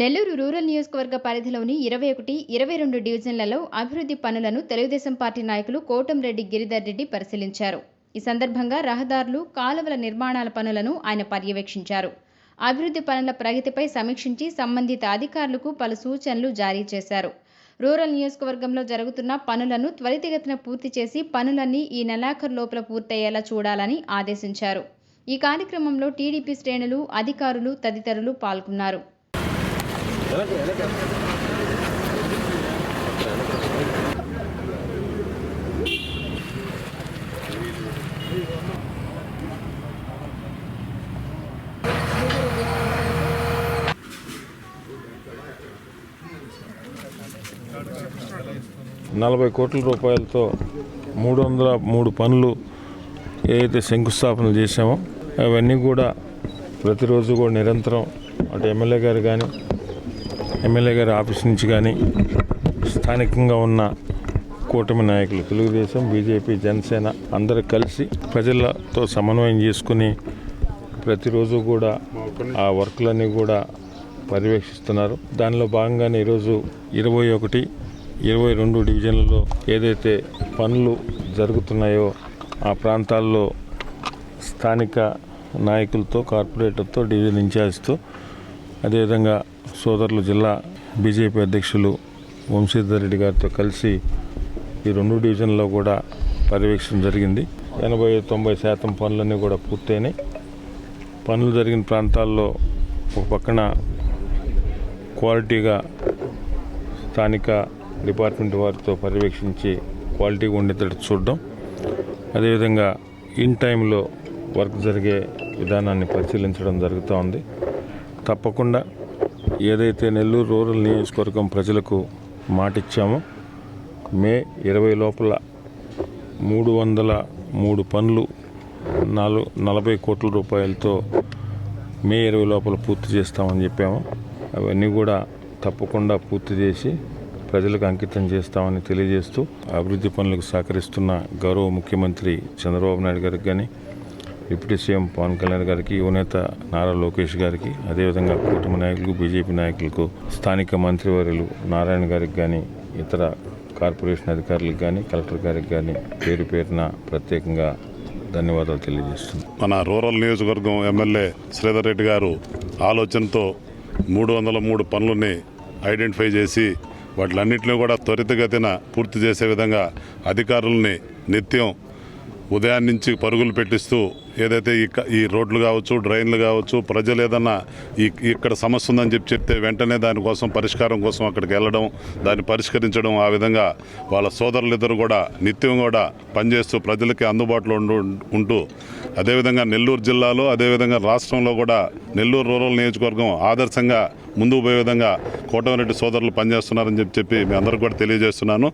Nellore rural నియోజకవర్గ పరిధిలోని ఇరవై ఒకటి ఇరవై రెండు డివిజన్లలో అభివృద్ధి పనులను తెలుగుదేశం పార్టీ నాయకులు కోటంరెడ్డి గిరిధర్ రెడ్డి పరిశీలించారు. ఈ సందర్భంగా రహదారులు కాలువల నిర్మాణాల పనులను ఆయన పర్యవేక్షించారు. అభివృద్ధి పనుల ప్రగతిపై సమీక్షించి సంబంధిత అధికారులకు పలు సూచనలు జారీ చేశారు. రూరల్ నియోజకవర్గంలో జరుగుతున్న పనులను త్వరితగతిన పూర్తి చేసి పనులన్నీ ఈ నెలాఖరు లోపల పూర్తయ్యేలా చూడాలని ఆదేశించారు. ఈ కార్యక్రమంలో టీడీపీ శ్రేణులు అధికారులు తదితరులు పాల్గొన్నారు. నలభై కోట్ల రూపాయలతో మూడు వందల మూడు పనులు ఏదైతే శంకుస్థాపన చేశామో అవన్నీ కూడా ప్రతిరోజు కూడా నిరంతరం అటు ఎమ్మెల్యే గారు కానీ ఎమ్మెల్యే గారి ఆఫీస్ నుంచి కానీ స్థానికంగా ఉన్న కూటమి నాయకులు తెలుగుదేశం బీజేపీ జనసేన అందరూ కలిసి ప్రజలతో సమన్వయం చేసుకుని ప్రతిరోజు కూడా ఆ వర్క్లన్నీ కూడా పర్యవేక్షిస్తున్నారు. దానిలో భాగంగానే ఈరోజు ఇరవై ఒకటి ఇరవై రెండు డివిజన్లలో ఏదైతే పనులు జరుగుతున్నాయో ఆ ప్రాంతాల్లో స్థానిక నాయకులతో కార్పొరేటర్తో డివిజన్ ఇన్ఛార్జ్తో అదేవిధంగా సోదరులు జిల్లా బీజేపీ అధ్యక్షులు వంశీధర్ రెడ్డి గారితో కలిసి ఈ రెండు డివిజన్లో కూడా పర్యవేక్షణ జరిగింది. ఎనభై తొంభై శాతం పనులన్నీ కూడా పూర్తయినాయి. పనులు జరిగిన ప్రాంతాల్లో ఒక పక్కన క్వాలిటీగా స్థానిక డిపార్ట్మెంట్ వారితో పర్యవేక్షించి క్వాలిటీగా ఉండేటట్టు చూడడం. అదేవిధంగా ఇన్ టైంలో వర్క్ జరిగే విధానాన్ని పరిశీలించడం జరుగుతూ ఉంది. తప్పకుండా ఏదైతే నెల్లూరు రూరల్ నియోజకవర్గం ప్రజలకు మాటిచ్చామో మే ఇరవై లోపల మూడు వందల మూడు పనులు నాలుగు నలభై కోట్ల రూపాయలతో మే ఇరవై లోపల పూర్తి చేస్తామని చెప్పాము. అవన్నీ కూడా తప్పకుండా పూర్తి చేసి ప్రజలకు అంకితం చేస్తామని తెలియజేస్తూ అభివృద్ధి పనులకు సహకరిస్తున్న గౌరవ ముఖ్యమంత్రి చంద్రబాబు నాయుడు గారికి కానీ డిప్యూటీ సీఎం పవన్ కళ్యాణ్ గారికి యువనేత నారా లోకేష్ గారికి అదేవిధంగా కూటమి నాయకులకు బీజేపీ నాయకులకు స్థానిక మంత్రివర్యులు నారాయణ గారికి కానీ ఇతర కార్పొరేషన్ అధికారులకు కానీ కలెక్టర్ గారికి కానీ పేరు పేరున ప్రత్యేకంగా ధన్యవాదాలు తెలియజేస్తుంది మన రూరల్ నియోజకవర్గం ఎమ్మెల్యే శ్రీధర్ రెడ్డి గారు ఆలోచనతో మూడు వందల మూడు పనులని ఐడెంటిఫై చేసి వాటిలన్నింటినీ కూడా త్వరితగతిన పూర్తి చేసే విధంగా అధికారుల్ని నిత్యం ఉదయం నుంచి పరుగులు పెట్టిస్తూ ఏదైతే ఈ ఈ రోడ్లు కావచ్చు డ్రైన్లు కావచ్చు ప్రజలు ఏదన్నా ఈ ఇక్కడ సమస్య ఉందని చెప్పి చెప్తే వెంటనే దానికోసం పరిష్కారం కోసం అక్కడికి వెళ్ళడం దాన్ని పరిష్కరించడం ఆ విధంగా వాళ్ళ సోదరులిద్దరు కూడా నిత్యం కూడా పనిచేస్తూ ప్రజలకి అందుబాటులో ఉండు ఉంటూ అదేవిధంగా నెల్లూరు జిల్లాలో అదేవిధంగా రాష్ట్రంలో కూడా నెల్లూరు రూరల్ నియోజకవర్గం ఆదర్శంగా ముందుకు పోయే విధంగా కోటమిరెడ్డి సోదరులు పనిచేస్తున్నారని చెప్పి చెప్పి మీ అందరికీ కూడా తెలియజేస్తున్నాను.